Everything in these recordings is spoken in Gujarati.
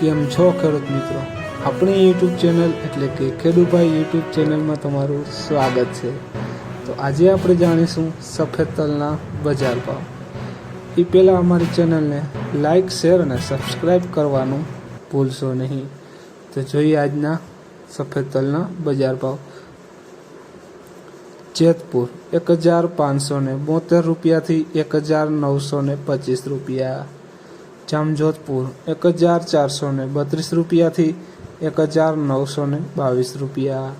કેમ છો ખેડૂત મિત્રો? આપણી યુટ્યુબ ચેનલ એટલે કે ખેડૂભાઈ યુટ્યુબ ચેનલમાં તમારું સ્વાગત છે. તો આજે આપણે જાણીશું સફેદ તલના બજાર ભાવ. એ પહેલાં અમારી ચેનલને લાઈક શેર અને સબસ્ક્રાઈબ કરવાનું ભૂલશો નહીં. તો જોઈએ આજના સફેદ તલના બજાર ભાવ. જેતપુર એક હજાર પાંચસો ને બોતેર રૂપિયાથી એક હજાર નવસો ને પચીસ રૂપિયા. જામજોધપુર, એક હજાર ચારસો ને બત્રીસ રૂપિયાથી એક હજાર નવસો ને બાવીસ રૂપિયા.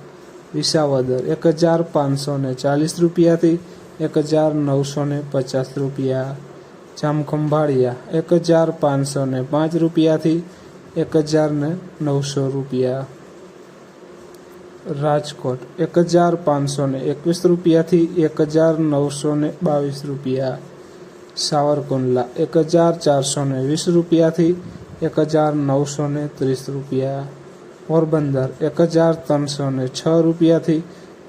વિસાવદર, એક હજાર પાંચસો ને ચાલીસ રૂપિયાથી એક હજાર નવસો ને પચાસ રૂપિયા. જામખંભાળિયા, એક હજાર પાંચસો ને પાંચ રૂપિયાથી એક હજાર ને નવસો રૂપિયા. રાજકોટ, એક હજાર પાંચસો ને એકવીસ રૂપિયાથી એક હજાર નવસો ને બાવીસ રૂપિયા. સાવરકુંડલા એક હજાર ચારસો ને વીસ રૂપિયાથી એક હજાર નવસો ને ત્રીસ રૂપિયા. પોરબંદર એક હજાર ત્રણસો ને છ રૂપિયાથી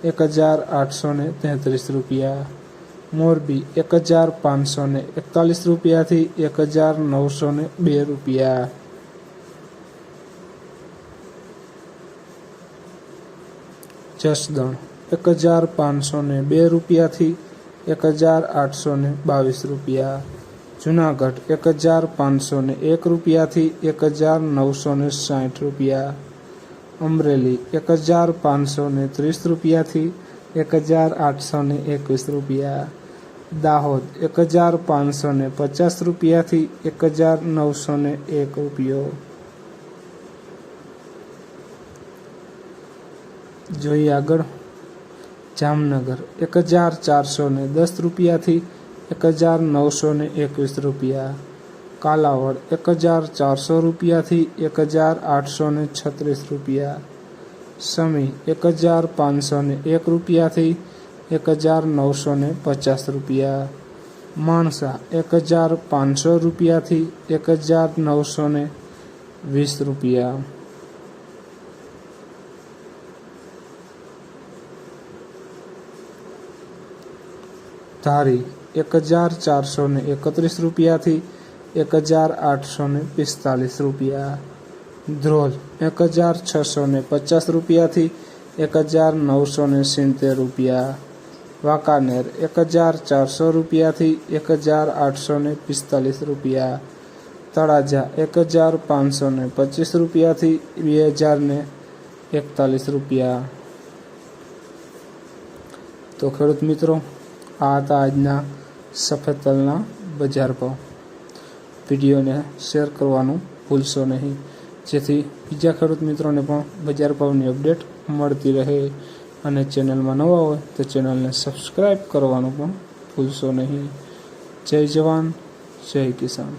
એક હજાર આઠસો ને તેત્રીસ રૂપિયા. મોરબી એક હજાર પાંચસો ને એકતાલીસ રૂપિયાથી એક હજાર નવસો ને બે રૂપિયા. જસદણ એક હજાર પાંચસો ને બે રૂપિયાથી એક હજાર આઠસો ને બાવીસ રૂપિયા. જુનાગઢ એક હજાર પાંચસો ને એક રૂપિયાથી એક હજાર નવસો ને સાઠ રૂપિયા. અમરેલી એક હજાર પાંચસો ને ત્રીસ રૂપિયાથી એક હજાર આઠસો ને એકવીસ રૂપિયા. દાહોદ એક હજાર પાંચસો ને પચાસ રૂપિયાથી એક હજાર નવસો ને એક રૂપિયો. જોઈએ આગળ. જામનગર એક હજાર ચારસો ને દસ રૂપિયાથી એક હજાર નવસો ને એકવીસ રૂપિયા. કાલાવડ એક હજાર ચારસો રૂપિયાથી એક હજાર આઠસો ને છત્રીસ રૂપિયા. સમી એક હજાર પાંચસો ને એક રૂપિયાથી એક હજાર નવસો ને પચાસ રૂપિયા. માણસા એક હજાર પાંચસો રૂપિયાથી એક હજાર નવસો ને વીસ રૂપિયા. ધારી એક હજાર ચારસો ને એકત્રીસ રૂપિયાથી એક હજાર આઠસો ને પિસ્તાલીસ રૂપિયા. ધ્રોલ એક હજાર છસો ને પચાસ રૂપિયાથી એક હજાર નવસો ને સિત્તેર રૂપિયા. વાંકાનેર એક હજાર ચારસો રૂપિયાથી એક હજાર આઠસો ને પિસ્તાલીસ રૂપિયા. તળાજા એક હજાર પાંચસો ને પચીસ રૂપિયાથી બે હજાર ને એકતાલીસ રૂપિયા. તો ખેડૂત મિત્રો આ હતા આજના સફેદ તલના બજાર ભાવ. વિડીયોને શેર કરવાનું ભૂલશો નહીં. જેથી બીજા ખેડૂત મિત્રોને પણ બજાર ભાવની અપડેટ મળતી રહે અને ચેનલમાં નવા હોય તો ચેનલને સબસ્ક્રાઈબ કરવાનું પણ ભૂલશો નહીં. જય જવાન, જય કિસાન.